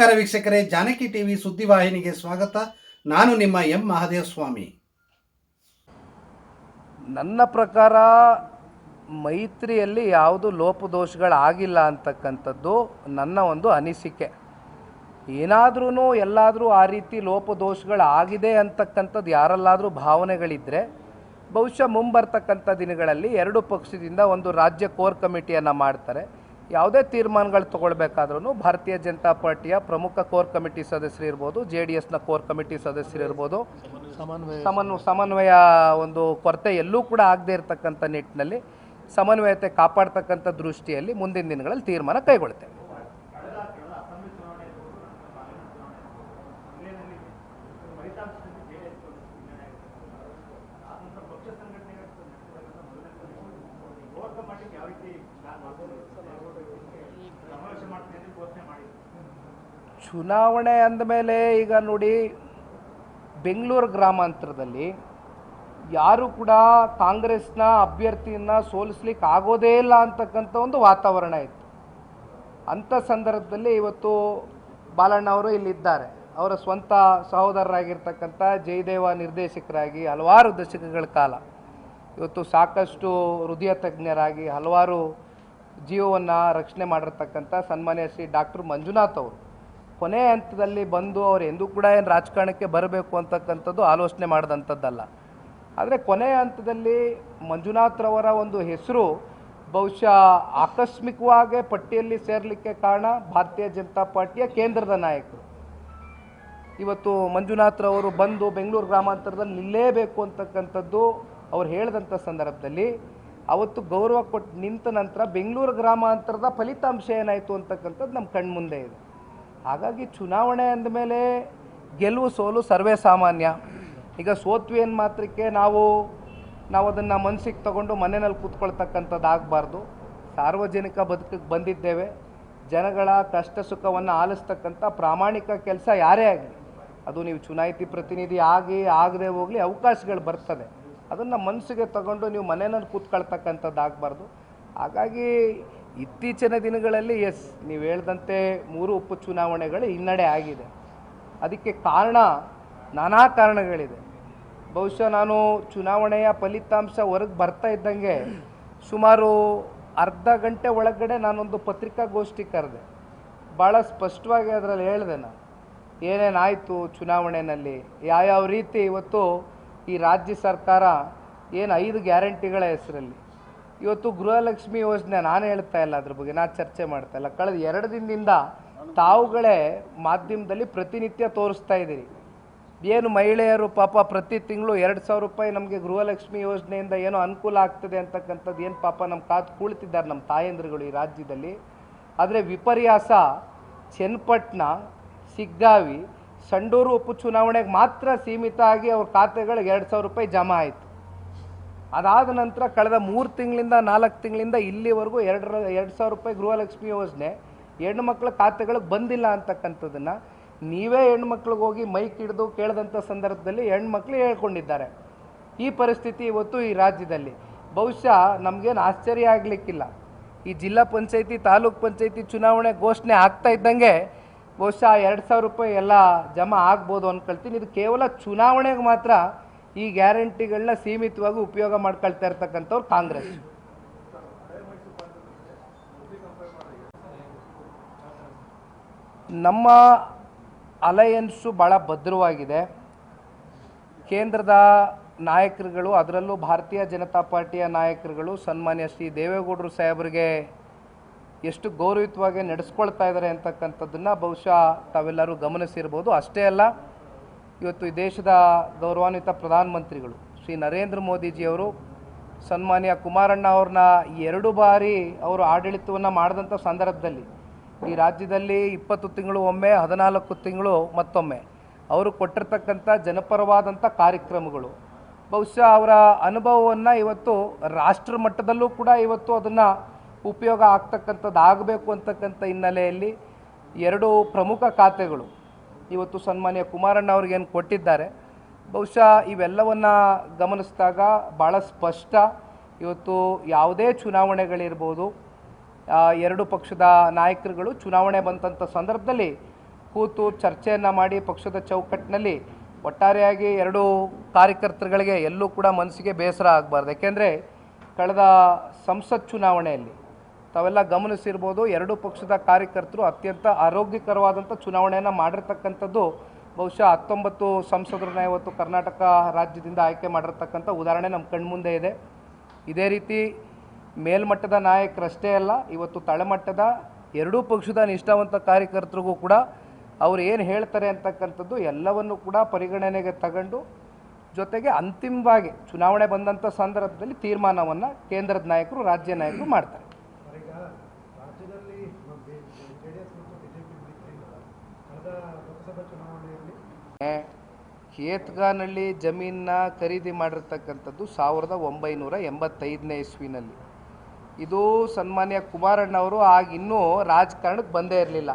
ನಮಸ್ಕಾರ ವೀಕ್ಷಕರೇ, ಜಾನಕಿ ಟಿವಿ ಸುದ್ದಿವಾಹಿನಿಗೆ ಸ್ವಾಗತ. ನಾನು ನಿಮ್ಮ ಎಂ ಮಹಾದೇವ ಸ್ವಾಮಿ ನನ್ನ ಪ್ರಕಾರ ಮೈತ್ರಿಯಲ್ಲಿ ಯಾವುದು ಲೋಪದೋಷಗಳಾಗಿಲ್ಲ ಅಂತಕ್ಕಂಥದ್ದು ನನ್ನ ಒಂದು ಅನಿಸಿಕೆ. ಏನಾದ್ರೂ ಎಲ್ಲಾದರೂ ಆ ರೀತಿ ಲೋಪದೋಷಗಳಾಗಿದೆ ಅಂತಕ್ಕಂಥದ್ದು ಯಾರಲ್ಲಾದರೂ ಭಾವನೆಗಳಿದ್ದರೆ ಬಹುಶಃ ಮುಂಬರ್ತಕ್ಕಂಥ ದಿನಗಳಲ್ಲಿ ಎರಡು ಪಕ್ಷದಿಂದ ಒಂದು ರಾಜ್ಯ ಕೋರ್ ಕಮಿಟಿಯನ್ನು ಮಾಡ್ತಾರೆ. ಯಾವುದೇ ತೀರ್ಮಾನಗಳು ತಗೊಳ್ಬೇಕಾದ್ರೂ ಭಾರತೀಯ ಜನತಾ ಪಾರ್ಟಿಯ ಪ್ರಮುಖ ಕೋರ್ ಕಮಿಟಿ ಸದಸ್ಯರು ಇರ್ಬೋದು ಜೆ ಡಿ ಎಸ್ನ ಕೋರ್ ಕಮಿಟಿ ಸದಸ್ಯರು ಇರ್ಬೋದು. ಸಮನ್ವಯ ಸಮನ್ವಯ ಒಂದು ಕೊರತೆ ಎಲ್ಲೂ ಕೂಡ ಆಗದೇ ಇರತಕ್ಕಂಥ ನಿಟ್ಟಿನಲ್ಲಿ ಸಮನ್ವಯತೆ ಕಾಪಾಡ್ತಕ್ಕಂಥ ದೃಷ್ಟಿಯಲ್ಲಿ ಮುಂದಿನ ದಿನಗಳಲ್ಲಿ ತೀರ್ಮಾನ ಕೈಗೊಳ್ತೇವೆ ಚುನಾವಣೆ ಅಂದಮೇಲೆ ಈಗ ನೋಡಿ ಬೆಂಗಳೂರು ಗ್ರಾಮಾಂತರದಲ್ಲಿ ಯಾರು ಕೂಡ ಕಾಂಗ್ರೆಸ್ನ ಅಭ್ಯರ್ಥಿಯನ್ನು ಸೋಲಿಸ್ಲಿಕ್ಕೆ ಆಗೋದೇ ಇಲ್ಲ ಅಂತಕ್ಕಂಥ ಒಂದು ವಾತಾವರಣ ಇತ್ತು. ಅಂಥ ಸಂದರ್ಭದಲ್ಲಿ ಇವತ್ತು ಬಾಲಣ್ಣ ಅವರು ಇಲ್ಲಿದ್ದಾರೆ. ಅವರ ಸ್ವಂತ ಸಹೋದರರಾಗಿರ್ತಕ್ಕಂಥ ಜಯದೇವ ನಿರ್ದೇಶಕರಾಗಿ ಹಲವಾರು ದಶಕಗಳ ಕಾಲ. ಇವತ್ತು ಸಾಕಷ್ಟು ಹೃದಯ ತಜ್ಞರಾಗಿ ಹಲವಾರು ಜೀವವನ್ನು ರಕ್ಷಣೆ ಮಾಡಿರ್ತಕ್ಕಂಥ ಸನ್ಮಾನ್ಯ ಶ್ರೀ ಡಾಕ್ಟರ್ ಮಂಜುನಾಥ್ ಅವರು. ಕೊನೆ ಹಂತದಲ್ಲಿ ಬಂದು ಅವರು ಎಂದೂ ಕೂಡ ಏನು ರಾಜಕಾರಣಕ್ಕೆ ಬರಬೇಕು ಅಂತಕ್ಕಂಥದ್ದು ಆಲೋಚನೆ ಮಾಡಿದಂಥದ್ದಲ್ಲ. ಆದರೆ ಕೊನೆ ಹಂತದಲ್ಲಿ ಮಂಜುನಾಥ್ರವರ ಒಂದು ಹೆಸರು ಬಹುಶಃ ಆಕಸ್ಮಿಕವಾಗಿ ಪಟ್ಟಿಯಲ್ಲಿ ಸೇರಲಿಕ್ಕೆ ಕಾರಣ ಭಾರತೀಯ ಜನತಾ ಪಾರ್ಟಿಯ ಕೇಂದ್ರದ ನಾಯಕರು. ಇವತ್ತು ಮಂಜುನಾಥ್ರವರು ಬಂದು ಬೆಂಗಳೂರು ಗ್ರಾಮಾಂತರದಲ್ಲಿ ನಿಲ್ಲೇಬೇಕು ಅಂತಕ್ಕಂಥದ್ದು ಅವ್ರು ಹೇಳಿದಂಥ ಸಂದರ್ಭದಲ್ಲಿ ಅವತ್ತು ಗೌರವ ಕೊಟ್ಟು ನಿಂತ ನಂತರ ಬೆಂಗಳೂರು ಗ್ರಾಮಾಂತರದ ಫಲಿತಾಂಶ ಏನಾಯಿತು ಅಂತಕ್ಕಂಥದ್ದು ನಮ್ಮ ಕಣ್ಮುಂದೆ ಇದೆ. ಹಾಗಾಗಿ ಚುನಾವಣೆ ಅಂದಮೇಲೆ ಗೆಲುವು ಸೋಲು ಸರ್ವೇ ಸಾಮಾನ್ಯ. ಈಗ ಸೋತ್ವಿ ಏನು ಮಾತ್ರಕ್ಕೆ ನಾವು ನಾವು ಅದನ್ನು ಮನಸ್ಸಿಗೆ ತಗೊಂಡು ಮನೆಯಲ್ಲಿ ಕೂತ್ಕೊಳ್ತಕ್ಕಂಥದ್ದು ಆಗಬಾರ್ದು ಸಾರ್ವಜನಿಕ ಬದುಕಕ್ಕೆ ಬಂದಿದ್ದೇವೆ. ಜನಗಳ ಕಷ್ಟ ಸುಖವನ್ನು ಆಲಿಸ್ತಕ್ಕಂಥ ಪ್ರಾಮಾಣಿಕ ಕೆಲಸ ಯಾರೇ ಆಗಲಿ, ಅದು ನೀವು ಚುನಾಯಿತಿ ಪ್ರತಿನಿಧಿ ಆಗಿ, ಆಗದೆ ಹೋಗಲಿ ಅವಕಾಶಗಳು ಬರ್ತದೆ. ಅದನ್ನು ಮನಸ್ಸಿಗೆ ತಗೊಂಡು ನೀವು ಮನೆಯಲ್ಲಿ ಕೂತ್ಕೊಳ್ತಕ್ಕಂಥದ್ದು ಆಗಬಾರ್ದು ಹಾಗಾಗಿ ಇತ್ತೀಚಿನ ದಿನಗಳಲ್ಲಿ ಎಸ್, ನೀವು ಹೇಳ್ದಂತೆ ಮೂರು ಉಪ ಚುನಾವಣೆಗಳು ಹಿನ್ನಡೆ ಆಗಿದೆ. ಅದಕ್ಕೆ ಕಾರಣ ನಾನಾ ಕಾರಣಗಳಿದೆ. ಬಹುಶಃ ನಾನು ಚುನಾವಣೆಯ ಫಲಿತಾಂಶ ಹೊರಗೆ ಬರ್ತಾ ಇದ್ದಂಗೆ ಸುಮಾರು ಅರ್ಧ ಗಂಟೆ ಒಳಗಡೆ ನಾನೊಂದು ಪತ್ರಿಕಾಗೋಷ್ಠಿ ಕರೆದೆ. ಭಾಳ ಸ್ಪಷ್ಟವಾಗಿ ಅದರಲ್ಲಿ ಹೇಳಿದೆ ನಾನು. ಏನೇನಾಯಿತು ಚುನಾವಣೆಯಲ್ಲಿ? ಯಾವ್ಯಾವ ರೀತಿ ಇವತ್ತು ಈ ರಾಜ್ಯ ಸರ್ಕಾರ ಏನು ಐದು ಗ್ಯಾರಂಟಿಗಳ ಹೆಸರಲ್ಲಿ. ಇವತ್ತು ಗೃಹಲಕ್ಷ್ಮಿ ಯೋಜನೆ ನಾನು ಹೇಳ್ತಾ ಇಲ್ಲ ಅದ್ರ ಬಗ್ಗೆ ನಾನು ಚರ್ಚೆ ಮಾಡ್ತಾ ಇಲ್ಲ. ಕಳೆದ ಎರಡು ದಿನದಿಂದ ತಾವುಗಳೇ ಮಾಧ್ಯಮದಲ್ಲಿ ಪ್ರತಿನಿತ್ಯ ತೋರಿಸ್ತಾ ಇದ್ದೀರಿ. ಏನು ಮಹಿಳೆಯರು ಪಾಪ ಪ್ರತಿ ತಿಂಗಳು ಎರಡು ಸಾವಿರ ರೂಪಾಯಿ ನಮಗೆ ಗೃಹಲಕ್ಷ್ಮಿ ಯೋಜನೆಯಿಂದ ಏನೋ ಅನುಕೂಲ ಆಗ್ತದೆ ಅಂತಕ್ಕಂಥದ್ದು ಏನು ಪಾಪ ನಮ್ಮ ಕಾದು ಕುಳಿತಿದ್ದಾರೆ ನಮ್ಮ ತಾಯಂದ್ರುಗಳು ಈ ರಾಜ್ಯದಲ್ಲಿ. ಆದರೆ ವಿಪರ್ಯಾಸ, ಚನ್ನಪಟ್ಟಣ, ಸಿಗ್ಗಾವಿ ಸಂಡೂರು ಉಪಚುನಾವಣೆಗೆ ಮಾತ್ರ ಸೀಮಿತ ಆಗಿ ಅವ್ರ ಖಾತೆಗಳಿಗೆ ಎರಡು ಸಾವಿರ ರೂಪಾಯಿ ಜಮಾ ಆಯಿತು. ಅದಾದ ನಂತರ ಕಳೆದ ಮೂರು ತಿಂಗಳಿಂದ ನಾಲ್ಕು ತಿಂಗಳಿಂದ ಇಲ್ಲಿವರೆಗೂ ಎರಡರ ಎರಡು ಸಾವಿರ ರೂಪಾಯಿ ಗೃಹಲಕ್ಷ್ಮಿ ಯೋಜನೆ ಹೆಣ್ಣು ಮಕ್ಕಳ ಖಾತೆಗಳಿಗೆ ಬಂದಿಲ್ಲ ಅಂತಕ್ಕಂಥದ್ದನ್ನು ನೀವೇ ಹೆಣ್ಮಕ್ಳಿಗೆ ಹೋಗಿ ಮೈಕ್ ಹಿಡಿದು ಕೇಳಿದಂಥ ಸಂದರ್ಭದಲ್ಲಿ ಹೆಣ್ಮಕ್ಳು ಹೇಳ್ಕೊಂಡಿದ್ದಾರೆ. ಈ ಪರಿಸ್ಥಿತಿ ಇವತ್ತು ಈ ರಾಜ್ಯದಲ್ಲಿ. ಬಹುಶಃ ನಮಗೇನು ಆಶ್ಚರ್ಯ ಆಗಲಿಕ್ಕಿಲ್ಲ. ಈ ಜಿಲ್ಲಾ ಪಂಚಾಯತಿ, ತಾಲೂಕ್ ಪಂಚಾಯತಿ ಚುನಾವಣೆ ಘೋಷಣೆ ಆಗ್ತಾ ಇದ್ದಂಗೆ ಬಹುಶಃ ಎರಡು ಸಾವಿರ ರೂಪಾಯಿ ಎಲ್ಲ ಜಮಾ ಆಗ್ಬೋದು ಅಂದ್ಕೊಳ್ತೀನಿ ಇದು ಕೇವಲ ಚುನಾವಣೆಗೆ ಮಾತ್ರ ಈ ಗ್ಯಾರಂಟಿಗಳನ್ನ ಸೀಮಿತವಾಗಿ ಉಪಯೋಗ ಮಾಡ್ಕೊಳ್ತಾ ಇರ್ತಕ್ಕಂಥವ್ರು ಕಾಂಗ್ರೆಸ್. ನಮ್ಮ ಅಲಯನ್ಸು ಭಾಳ ಭದ್ರವಾಗಿದೆ. ಕೇಂದ್ರದ ನಾಯಕರುಗಳು, ಅದರಲ್ಲೂ ಭಾರತೀಯ ಜನತಾ ಪಾರ್ಟಿಯ ನಾಯಕರುಗಳು, ಸನ್ಮಾನ್ಯ ಶ್ರೀ ದೇವೇಗೌಡರು ಸಾಹೇಬರಿಗೆ ಎಷ್ಟು ಗೌರವಿತವಾಗಿ ನಡೆಸ್ಕೊಳ್ತಾ ಇದ್ದಾರೆ ಅಂತಕ್ಕಂಥದ್ದನ್ನು ಬಹುಶಃ ತಾವೆಲ್ಲರೂ ಗಮನಿಸಿರ್ಬೋದು. ಅಷ್ಟೇ ಅಲ್ಲ, ಇವತ್ತು ಈ ದೇಶದ ಗೌರವಾನ್ವಿತ ಪ್ರಧಾನಮಂತ್ರಿಗಳು ಶ್ರೀ ನರೇಂದ್ರ ಮೋದಿಜಿಯವರು, ಸನ್ಮಾನ್ಯ ಕುಮಾರಣ್ಣ ಅವ್ರನ್ನ ಎರಡು ಬಾರಿ ಅವರು ಆಡಳಿತವನ್ನು ಮಾಡಿದಂಥ ಸಂದರ್ಭದಲ್ಲಿ, ಈ ರಾಜ್ಯದಲ್ಲಿ ಇಪ್ಪತ್ತು ತಿಂಗಳು ಒಮ್ಮೆ, ಹದಿನಾಲ್ಕು ತಿಂಗಳು ಮತ್ತೊಮ್ಮೆ ಅವರು ಕೊಟ್ಟಿರ್ತಕ್ಕಂಥ ಜನಪರವಾದಂಥ ಕಾರ್ಯಕ್ರಮಗಳು. ಬಹುಶಃ ಅವರ ಅನುಭವವನ್ನು ಇವತ್ತು ರಾಷ್ಟ್ರ ಮಟ್ಟದಲ್ಲೂ ಕೂಡ ಇವತ್ತು ಅದನ್ನು ಉಪಯೋಗ ಆಗ್ತಕ್ಕಂಥದ್ದು ಆಗಬೇಕು ಅಂತಕ್ಕಂಥ ಹಿನ್ನೆಲೆಯಲ್ಲಿ ಎರಡು ಪ್ರಮುಖ ಖಾತೆಗಳು ಇವತ್ತು ಸನ್ಮಾನ್ಯ ಕುಮಾರಣ್ಣ ಅವ್ರಿಗೇನು ಕೊಟ್ಟಿದ್ದಾರೆ. ಬಹುಶಃ ಇವೆಲ್ಲವನ್ನು ಗಮನಿಸಿದಾಗ ಭಾಳ ಸ್ಪಷ್ಟ. ಇವತ್ತು ಯಾವುದೇ ಚುನಾವಣೆಗಳಿರ್ಬೋದು ಎರಡು ಪಕ್ಷದ ನಾಯಕರುಗಳು ಚುನಾವಣೆ ಬಂತಂಥ ಸಂದರ್ಭದಲ್ಲಿ ಕೂತು ಚರ್ಚೆಯನ್ನು ಮಾಡಿ ಪಕ್ಷದ ಚೌಕಟ್ಟಿನಲ್ಲಿ ಒಟ್ಟಾರೆಯಾಗಿ ಎರಡು ಕಾರ್ಯಕರ್ತರುಗಳಿಗೆ ಎಲ್ಲೂ ಕೂಡ ಮನಸ್ಸಿಗೆ ಬೇಸರ ಆಗಬಾರ್ದು. ಯಾಕೆಂದರೆ, ಕಳೆದ ಸಂಸತ್ ಚುನಾವಣೆಯಲ್ಲಿ ತಾವೆಲ್ಲ ಗಮನಿಸಿರ್ಬೋದು, ಎರಡೂ ಪಕ್ಷದ ಕಾರ್ಯಕರ್ತರು ಅತ್ಯಂತ ಆರೋಗ್ಯಕರವಾದಂಥ ಚುನಾವಣೆಯನ್ನು ಮಾಡಿರ್ತಕ್ಕಂಥದ್ದು, ಬಹುಶಃ ಹತ್ತೊಂಬತ್ತು ಸಂಸದರನ್ನ ಇವತ್ತು ಕರ್ನಾಟಕ ರಾಜ್ಯದಿಂದ ಆಯ್ಕೆ ಮಾಡಿರ್ತಕ್ಕಂಥ ಉದಾಹರಣೆ ನಮ್ಮ ಕಣ್ಮುಂದೆ ಇದೆ. ಇದೇ ರೀತಿ ಮೇಲ್ಮಟ್ಟದ ನಾಯಕರಷ್ಟೇ ಅಲ್ಲ, ಇವತ್ತು ತಳಮಟ್ಟದ ಎರಡೂ ಪಕ್ಷದ ನಿಷ್ಠಾವಂತ ಕಾರ್ಯಕರ್ತರಿಗೂ ಕೂಡ ಅವ್ರು ಏನು ಹೇಳ್ತಾರೆ ಅಂತಕ್ಕಂಥದ್ದು ಎಲ್ಲವನ್ನು ಕೂಡ ಪರಿಗಣನೆಗೆ ತಗೊಂಡು, ಜೊತೆಗೆ ಅಂತಿಮವಾಗಿ ಚುನಾವಣೆ ಬಂದಂಥ ಸಂದರ್ಭದಲ್ಲಿ ತೀರ್ಮಾನವನ್ನು ಕೇಂದ್ರದ ನಾಯಕರು, ರಾಜ್ಯ ನಾಯಕರು ಮಾಡ್ತಾರೆ ಈಗ ರಾಜ್ಯದಲ್ಲಿ ಜೆ ಡಿ ಎಸ್ ಮತ್ತು ಬಿಜೆಪಿ ಮೈತ್ರಿ ಕಳೆದ ಲೋಕಸಭಾ ಕೇತ್ಗಾನಹಳ್ಳಿ ಜಮೀನನ್ನ ಖರೀದಿ ಮಾಡಿರ್ತಕ್ಕಂಥದ್ದು ಸಾವಿರದ ಒಂಬೈನೂರ ಎಂಬತ್ತೈದನೇ ಇಸ್ವಿನಲ್ಲಿ. ಇದು ಸನ್ಮಾನ್ಯ ಕುಮಾರಣ್ಣವರು ಆಗಿನ್ನೂ ರಾಜಕಾರಣಕ್ಕೆ ಬಂದೇ ಇರಲಿಲ್ಲ.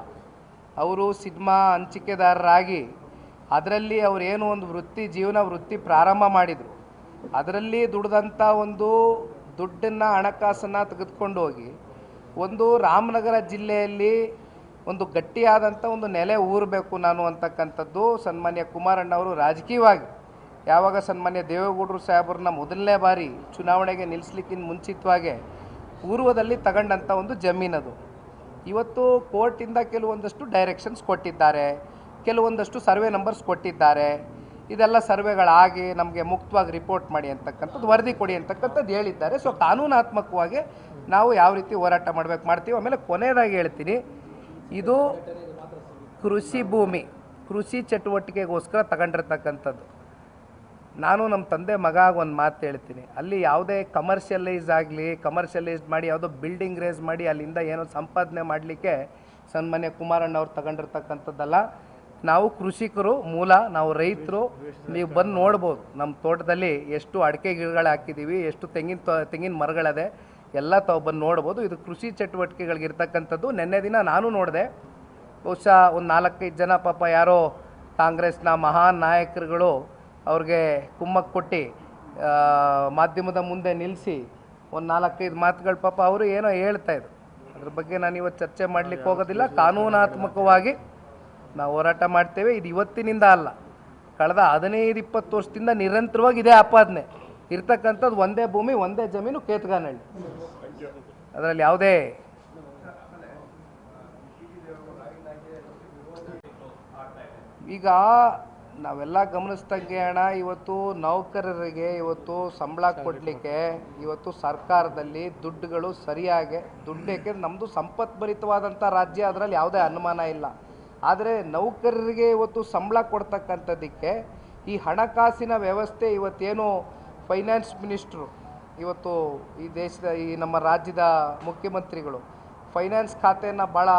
ಅವರು ಸಿನಿಮಾ ಹಂಚಿಕೆದಾರರಾಗಿ ಅದರಲ್ಲಿ ಅವರೇನು ಒಂದು ವೃತ್ತಿ, ಜೀವನ ವೃತ್ತಿ ಪ್ರಾರಂಭ ಮಾಡಿದರು. ಅದರಲ್ಲಿ ದುಡ್ದಂಥ ಒಂದು ದುಡ್ಡನ್ನು ಹಣಕಾಸನ್ನು ತೆಗೆದುಕೊಂಡು ಹೋಗಿ, ಒಂದು ರಾಮನಗರ ಜಿಲ್ಲೆಯಲ್ಲಿ ಒಂದು ಗಟ್ಟಿಯಾದಂಥ ಒಂದು ನೆಲೆ ಊರಬೇಕು ನಾನು ಅಂತಕ್ಕಂಥದ್ದು ಸನ್ಮಾನ್ಯ ಕುಮಾರಣ್ಣವರು ರಾಜಕೀಯವಾಗಿ. ಯಾವಾಗ ಸನ್ಮಾನ್ಯ ದೇವೇಗೌಡರು ಸಾಹೇಬ್ರನ್ನ ಮೊದಲನೇ ಬಾರಿ ಚುನಾವಣೆಗೆ ನಿಲ್ಲಿಸ್ಲಿಕ್ಕಿಂತ ಮುಂಚಿತವಾಗೆ ಪೂರ್ವದಲ್ಲಿ ತಗೊಂಡಂಥ ಒಂದು ಜಮೀನದು. ಇವತ್ತು ಕೋರ್ಟಿಂದ ಕೆಲವೊಂದಷ್ಟು ಡೈರೆಕ್ಷನ್ಸ್ ಕೊಟ್ಟಿದ್ದಾರೆ, ಕೆಲವೊಂದಷ್ಟು ಸರ್ವೆ ನಂಬರ್ಸ್ ಕೊಟ್ಟಿದ್ದಾರೆ. ಇದೆಲ್ಲ ಸರ್ವೆಗಳಾಗಿ ನಮಗೆ ಮುಕ್ತವಾಗಿ ರಿಪೋರ್ಟ್ ಮಾಡಿ ಅಂತಕ್ಕಂಥದ್ದು, ವರದಿ ಕೊಡಿ ಅಂತಕ್ಕಂಥದ್ದು ಹೇಳಿದ್ದಾರೆ. ಸೊ ಕಾನೂನಾತ್ಮಕವಾಗಿ ನಾವು ಯಾವ ರೀತಿ ಹೋರಾಟ ಮಾಡಬೇಕು ಮಾಡ್ತೀವಿ. ಆಮೇಲೆ ಕೊನೆಯದಾಗಿ ಹೇಳ್ತೀನಿ ಇದು ಕೃಷಿ ಭೂಮಿ, ಕೃಷಿ ಚಟುವಟಿಕೆಗೋಸ್ಕರ ತಗೊಂಡಿರ್ತಕ್ಕಂಥದ್ದು. ನಾನು ನಮ್ಮ ತಂದೆ ಮಗ ಒಂದು ಮಾತು ಹೇಳ್ತೀನಿ. ಅಲ್ಲಿ ಯಾವುದೇ ಕಮರ್ಷಿಯಲೈಸ್ ಆಗಲಿ ಕಮರ್ಷಿಯಲೈಸ್ ಮಾಡಿ, ಯಾವುದೋ ಬಿಲ್ಡಿಂಗ್ ರೇಸ್ ಮಾಡಿ, ಅಲ್ಲಿಂದ ಏನೋ ಸಂಪಾದನೆ ಮಾಡಲಿಕ್ಕೆ ಸನ್ಮಾನ್ಯ ಕುಮಾರಣ್ಣವ್ರು ತಗೊಂಡಿರ್ತಕ್ಕಂಥದ್ದಲ್ಲ, ನಾವು ಕೃಷಿಕರು ಮೂಲ, ನಾವು ರೈತರು, ನೀವು ಬಂದು ನೋಡ್ಬೋದು. ನಮ್ಮ ತೋಟದಲ್ಲಿ ಎಷ್ಟು ಅಡಿಕೆ ಗಿಡಗಳು ಹಾಕಿದ್ದೀವಿ ಎಷ್ಟು ತೆಂಗಿನ ತೆಂಗಿನ ಮರಗಳದೆ ಎಲ್ಲ ತಾವು ಬಂದು ನೋಡ್ಬೋದು. ಇದು ಕೃಷಿ ಚಟುವಟಿಕೆಗಳಿಗೆ ಇರ್ತಕ್ಕಂಥದ್ದು ನಿನ್ನೆ ದಿನ ನಾನು ನೋಡಿದೆ. ಬಹುಶಃ ಒಂದು ನಾಲ್ಕೈದು ಜನ ಪಾಪ ಯಾರೋ ಕಾಂಗ್ರೆಸ್ನ ಮಹಾನ್ ನಾಯಕರುಗಳು ಅವ್ರಿಗೆ ಕುಮ್ಮಕ್ಕೆ ಕೊಟ್ಟು ಮಾಧ್ಯಮದ ಮುಂದೆ ನಿಲ್ಲಿಸಿ ಒಂದು ನಾಲ್ಕೈದು ಮಾತುಗಳು ಪಾಪ ಅವರು ಏನೋ ಹೇಳ್ತಾ ಇದ್ರು. ಅದ್ರ ಬಗ್ಗೆ ನಾನು ಇವತ್ತು ಚರ್ಚೆ ಮಾಡಲಿಕ್ಕೆ ಹೋಗೋದಿಲ್ಲ. ಕಾನೂನಾತ್ಮಕವಾಗಿ ನಾವು ಹೋರಾಟ ಮಾಡ್ತೇವೆ. ಇದು ಇವತ್ತಿನಿಂದ ಅಲ್ಲ. ಕಳೆದ ಹದಿನೈದು, ಇಪ್ಪತ್ತು ವರ್ಷದಿಂದ ನಿರಂತರವಾಗಿ ಇದೇ ಆಪಾದನೆ. ಇರ್ತಕ್ಕಂಥದ್ದು ಒಂದೇ ಭೂಮಿ, ಒಂದೇ ಜಮೀನು, ಕೇತ್ಗಾನಹಳ್ಳಿ. ಅದರಲ್ಲಿ ಯಾವುದೇ ಈಗ ನಾವೆಲ್ಲ ಗಮನಿಸ್ದಂಗೆ ಅಣ್ಣ, ಇವತ್ತು ನೌಕರರಿಗೆ ಇವತ್ತು ಸಂಬಳ ಕೊಡಲಿಕ್ಕೆ ಇವತ್ತು ಸರ್ಕಾರದಲ್ಲಿ ದುಡ್ಡುಗಳು ಸರಿಯಾಗಿ, ದುಡ್ಡು ಯಾಕೆಂದ್ರೆ ನಮ್ಮದು ಸಂಪತ್ಭರಿತವಾದಂಥ ರಾಜ್ಯ, ಅದರಲ್ಲಿ ಯಾವುದೇ ಅನುಮಾನ ಇಲ್ಲ. ಆದರೆ ನೌಕರರಿಗೆ ಇವತ್ತು ಸಂಬಳ ಕೊಡ್ತಕ್ಕಂಥದ್ದಕ್ಕೆ ಈ ಹಣಕಾಸಿನ ವ್ಯವಸ್ಥೆ ಇವತ್ತೇನು ಫೈನಾನ್ಸ್ ಮಿನಿಸ್ಟ್ರು ಇವತ್ತು ಈ ದೇಶದ ಈ ನಮ್ಮ ರಾಜ್ಯದ ಮುಖ್ಯಮಂತ್ರಿಗಳು ಫೈನಾನ್ಸ್ ಖಾತೆಯನ್ನು ಭಾಳ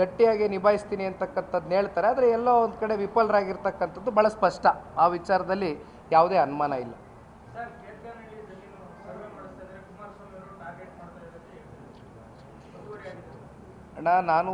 ಗಟ್ಟಿಯಾಗಿ ನಿಭಾಯಿಸ್ತೀನಿ ಅಂತಕ್ಕಂಥದ್ದನ್ನ ಹೇಳ್ತಾರೆ. ಆದರೆ ಎಲ್ಲೋ ಒಂದು ಕಡೆ ವಿಫಲರಾಗಿರ್ತಕ್ಕಂಥದ್ದು ಭಾಳ ಸ್ಪಷ್ಟ. ಆ ವಿಚಾರದಲ್ಲಿ ಯಾವುದೇ ಅನುಮಾನ ಇಲ್ಲ. ಅಣ್ಣ ನಾನು